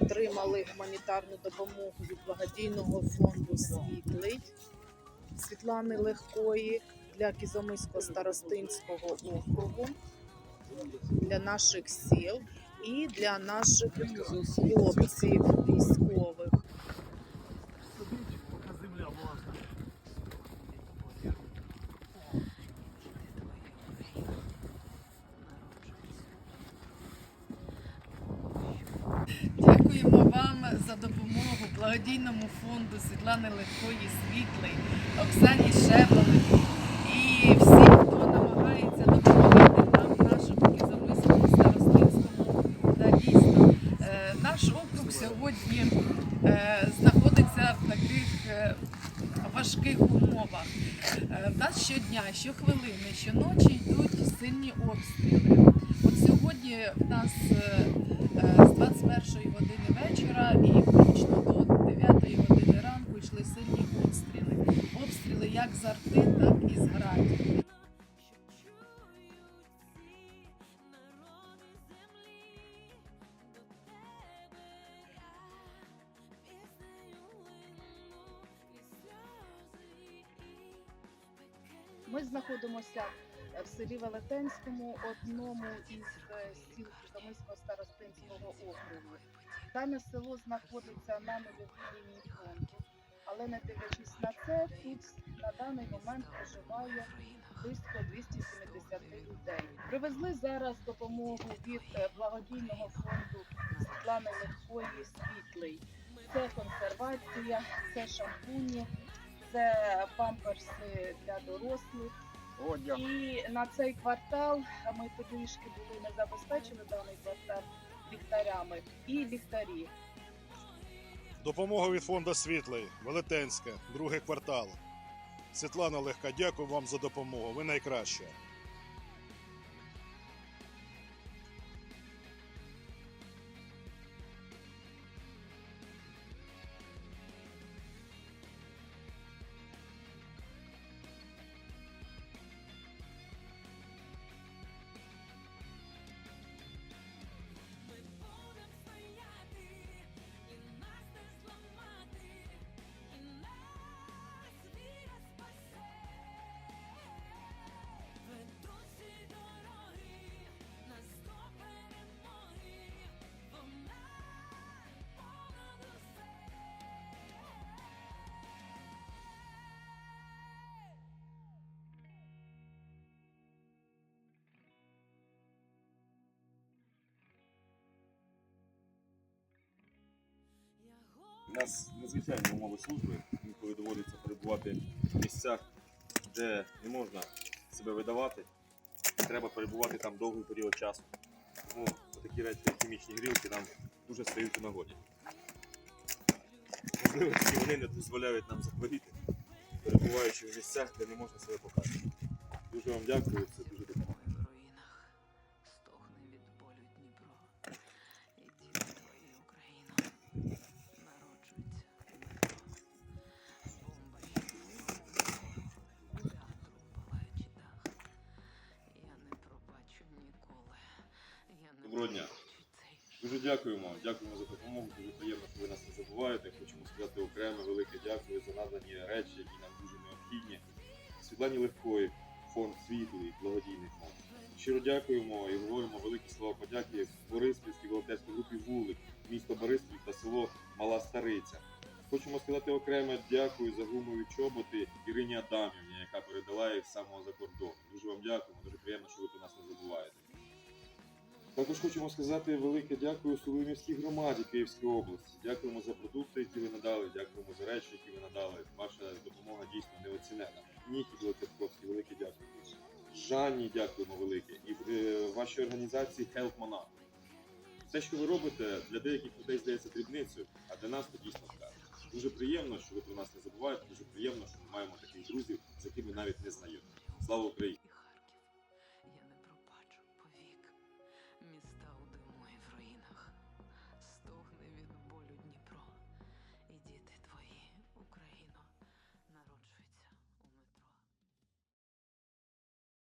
отримали гуманітарну допомогу від благодійного фонду Світлий Світлани Легкої для Кізомиського старостинського округу, для наших сіл і для наших хлопців військових. Дякуємо вам за допомогу благодійному фонду Світлани Легкої Світлий, Оксані Шепелевій і всім, хто намагається допомагати нам, нашому Кізомиському старостинському. Да, дійсно, е, наш округ сьогодні е, знаходиться в таких е, важких умовах. В нас щодня, щохвилини, щоночі йдуть сильні обстріли. От сьогодні в нас 21 години вечора і включно до 9 години ранку йшли сильні обстріли. Обстріли як з арти, так і з градів. Ми знаходимося в селі Велетенському, одному із е, сіл Кизомиського старостинського округу. Дане село знаходиться на лінії фронту, але не дивлячись на це, тут на даний момент проживає близько 270 людей. Привезли зараз допомогу від е, благодійного фонду Світлани Легкої Світлий. Це консервація, це шампуні, це памперси для дорослих. Одяг. І на цей квартал ми трішки були не забезпечені даний квартал ліхтарями і ліхтарі. Допомога від фонду Світлий, Велетенська, другий квартал. Світлана Легка, дякую вам за допомогу. Ви найкраща. У нас надзвичайні умови служби, інколи доводиться перебувати в місцях, де не можна себе видавати. Треба перебувати там довгий період часу. Тому такі речі, як хімічні грілки, нам дуже стають у нагоді. Можливо, вони не дозволяють нам захворіти, перебуваючи в місцях, де не можна себе показати. Дуже вам дякую, це дуже допомагає. Дуже дякуємо. Дякуємо за допомогу. Дуже приємно, що ви нас не забуваєте. Хочемо сказати окреме велике дякую за надані речі, які нам дуже необхідні. Світлані Легкої, фонд світлий, благодійний фонд. Щиро дякуємо і говоримо великі слова подяки Бориспільській волонтерській групі Вулик, місто Бориспіль та село Мала Стариця. Хочемо сказати окреме дякую за гумові чоботи Ірині Адамівні, яка передала їх з самого за кордону. Дуже вам дякуємо. Дуже приємно, що ви про нас не забуваєте. Також хочемо сказати велике дякую Соломівській громаді Київської області. Дякуємо за продукти, які ви надали, дякуємо за речі, які ви надали. Ваша допомога дійсно неоцінена. Нікі Білоцерковській, велике дякую. Жанні дякуємо велике. І е, вашій організації Help Monarch. Те, що ви робите, для деяких людей здається дрібницею, а для нас це дійсно так. Дуже приємно, що ви про нас не забуваєте. Дуже приємно, що ми маємо таких друзів, з якими навіть не знайомі. Слава Україні!